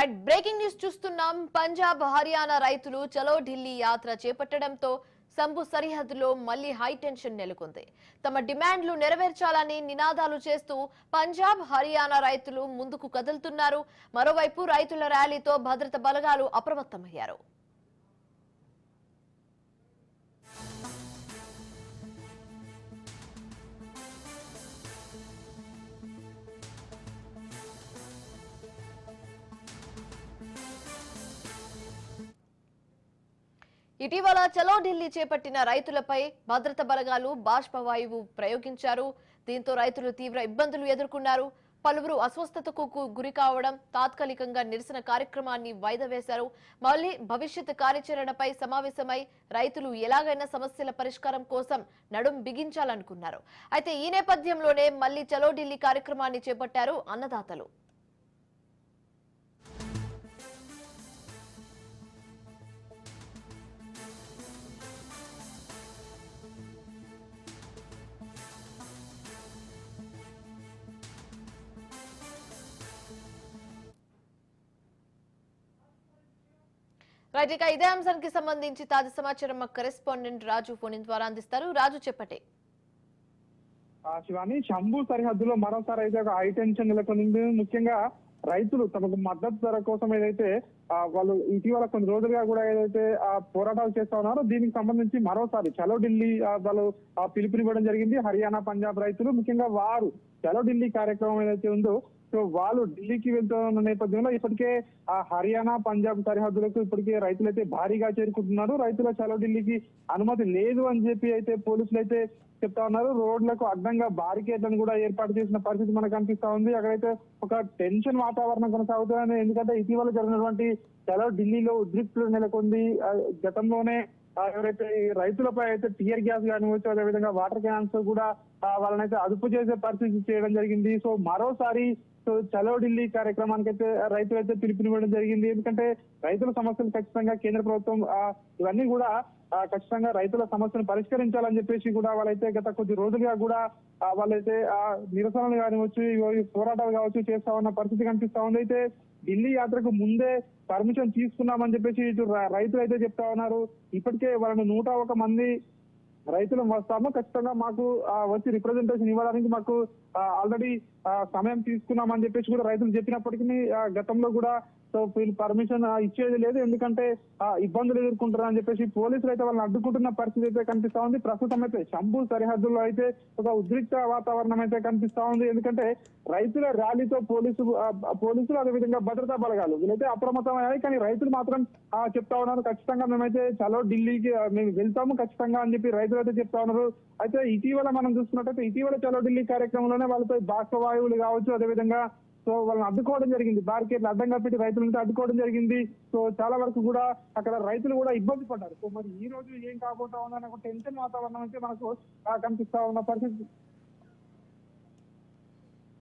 Right breaking news చూస్తున్నాం. పంజాబ్ హర్యానా రైతులు చలో ఢిల్లీ యాత్ర చేపట్టడంతో సంబు సరిహద్దులో మళ్ళీ హై టెన్షన్ నెలకొంది. తమ డిమాండ్లు నెరవేర్చాలని నినాదాలు చేస్తూ పంజాబ్ హర్యానా రైతులు ముందుకు కదులుతున్నారు. మరోవైపు రైతుల ర్యాలీతో భద్రత బలగాలు అప్రమత్తమయ్యారు. ఇటీవల చలో ఢిల్లీ చేపట్టిన రైతులపై భద్రత బలగాలు బాష్పవాయువు ప్రయోగించారు. దీంతో రైతులు తీవ్ర ఇబ్బందులు ఎదుర్కొన్నారు. పలువురు అస్వస్థతకు గురి కావడం తాత్కాలికంగా నిరసన కార్యక్రమాన్ని వాయిదా వేశారు. మళ్ళీ భవిష్యత్ కార్యాచరణపై సమావేశమై రైతులు ఎలాగైనా సమస్యల పరిష్కారం కోసం నడుం బిగించాలనుకున్నారు. అయితే ఈ నేపథ్యంలోనే మళ్ళీ చలో ఢిల్లీ కార్యక్రమాన్ని చేపట్టారు అన్నదాతలు. రైట్ ఇక ఇదే అంశానికి సంబంధించి తాజా సమాచారం మా కరెస్పాండెంట్ రాజు ఫోన్ ద్వారా అందిస్తారు. రాజు చెప్పటే శివాని శంభు సరిహద్దులో మరోసారి అయితే ఒక హై టెన్షన్ ముఖ్యంగా రైతులు తమకు మద్దతు ధర కోసం ఏదైతే వాళ్ళు ఇటీవల కొన్ని రోజులుగా కూడా ఏదైతే ఆ పోరాటాలు చేస్తా ఉన్నారో దీనికి సంబంధించి మరోసారి చలో ఢిల్లీ వాళ్ళు పిలుపునివ్వడం జరిగింది. హర్యానా పంజాబ్ రైతులు ముఖ్యంగా వారు చలో ఢిల్లీ కార్యక్రమం ఏదైతే ఉందో సో వాళ్ళు ఢిల్లీకి వెళ్తున్న నేపథ్యంలో ఇప్పటికే ఆ హర్యానా పంజాబ్ సరిహద్దులకు ఇప్పటికే రైతులైతే భారీగా చేరుకుంటున్నారు. రైతుల చలో ఢిల్లీకి అనుమతి లేదు అని చెప్పి అయితే పోలీసులు అయితే చెప్తా ఉన్నారు. రోడ్లకు అడ్డంగా బారికేడ్లను కూడా ఏర్పాటు చేసిన పరిస్థితి మనకు కనిపిస్తా ఉంది. అక్కడైతే ఒక టెన్షన్ వాతావరణం కొనసాగుతుంది. ఎందుకంటే ఇటీవల జరిగినటువంటి చలో ఢిల్లీలో ఉద్రిక్తులు నెలకొంది. గతంలోనే ఎవరైతే రైతులపై అయితే టియర్ గ్యాస్ కానివచ్చు అదేవిధంగా వాటర్ క్యాన్స్ కూడా వాళ్ళనైతే అదుపు చేసే పరిస్థితి చేయడం జరిగింది. సో మరోసారి చలో ఢిల్లీ కార్యక్రమానికి అయితే రైతులు అయితే పిలుపునివ్వడం జరిగింది. ఎందుకంటే రైతుల సమస్యలు ఖచ్చితంగా కేంద్ర ప్రభుత్వం ఇవన్నీ కూడా ఖచ్చితంగా రైతుల సమస్యను పరిష్కరించాలని చెప్పేసి కూడా వాళ్ళైతే గత కొద్ది రోజులుగా కూడా వాళ్ళైతే ఆ నిరసనలు కానివచ్చు పోరాటాలు కావచ్చు చేస్తా ఉన్న పరిస్థితి కనిపిస్తా ఉంది. అయితే ఢిల్లీ యాత్రకు ముందే పర్మిషన్ తీసుకున్నామని చెప్పేసి ఇటు రైతులు అయితే చెప్తా ఉన్నారు. ఇప్పటికే వాళ్ళని నూట ఒక మంది రైతులు వస్తాము ఖచ్చితంగా మాకు వచ్చి రిప్రజెంటేషన్ ఇవ్వడానికి మాకు ఆల్రెడీ సమయం తీసుకున్నామని చెప్పేసి కూడా రైతులు చెప్పినప్పటికీ గతంలో కూడా సో వీళ్ళు పర్మిషన్ ఇచ్చేది లేదు. ఎందుకంటే ఇబ్బందులు ఎదుర్కొంటారు అని చెప్పేసి పోలీసులు అయితే వాళ్ళని అడ్డుకుంటున్న పరిస్థితి అయితే కనిపిస్తా ఉంది. ప్రస్తుతం అయితే శంభు సరిహద్దుల్లో అయితే ఒక ఉద్రిక్త వాతావరణం అయితే కనిపిస్తా ఉంది. ఎందుకంటే రైతుల ర్యాలీతో పోలీసు పోలీసులు అదేవిధంగా భద్రతా బలగాలు వీళ్ళైతే అప్రమత్తమయ్యాయి. కానీ రైతులు మాత్రం చెప్తా ఉన్నారు. ఖచ్చితంగా మేమైతే చలో ఢిల్లీకి మేము వెళ్తాము ఖచ్చితంగా అని చెప్పి రైతుల అయితే చెప్తా ఉన్నారు. అయితే ఇటీవల మనం చూసుకున్నట్టయితే ఇటీవల చలో ఢిల్లీ కార్యక్రమంలోనే వాళ్ళపై బాష్పవాయువులు కావచ్చు అదేవిధంగా సో వాళ్ళని అడ్డుకోవడం జరిగింది. బార్కెట్లు అడ్డంగా పెట్టి రైతులంతా అడ్డుకోవడం జరిగింది. సో చాలా వరకు కూడా అక్కడ రైతులు కూడా ఇబ్బంది పడ్డారు. సో మరి ఈ రోజు ఏం కాబోతా ఉందన్న ఒక టెన్షన్ వాతావరణం అయితే మనకు కనిపిస్తా ఉన్న పరిస్థితి.